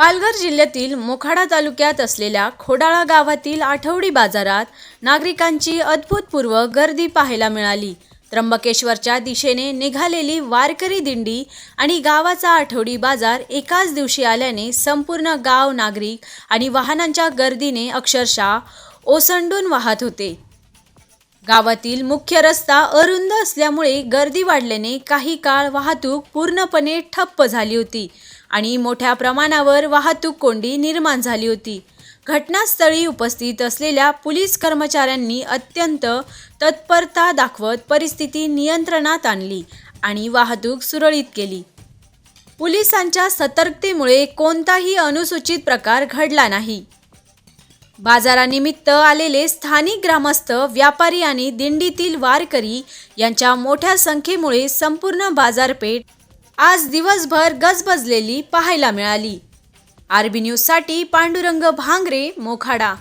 पालघर जिल्ह्यातील मोखाडा तालुक्यात असलेल्या खोडाळा गावातील आठवडी बाजारात नागरिकांची अद्भुतपूर्व गर्दी पाहायला मिळाली. त्र्यंबकेश्वरच्या दिशेने निघालेली वारकरी दिंडी आणि गावाचा आठवडी बाजार एकाच दिवशी आल्याने संपूर्ण गाव नागरिक आणि वाहनांच्या गर्दीने अक्षरशः ओसंडून वाहत होते. गावातील मुख्य रस्ता अरुंद असल्यामुळे गर्दी वाढल्याने काही काळ वाहतूक पूर्णपणे ठप्प झाली होती आणि मोठ्या प्रमाणावर वाहतूक कोंडी निर्माण झाली होती. घटनास्थळी उपस्थित असलेल्या पोलीस कर्मचाऱ्यांनी अत्यंत तत्परता दाखवत परिस्थिती नियंत्रणात आणली आणि वाहतूक सुरळीत केली. पोलिसांच्या सतर्कतेमुळे कोणताही अनुसूचित प्रकार घडला नाही. बाजारानिमित्त आलेले स्थानिक ग्रामस्थ व्यापारी आणि दिंडीतील वारकरी यांच्या मोठ्या संख्येमुळे संपूर्ण बाजारपेठ आज दिवसभर गजबजलेली पाहायला मिळाली. आरबी न्यूजसाठी पांडुरंग भांगरे मोखाडा.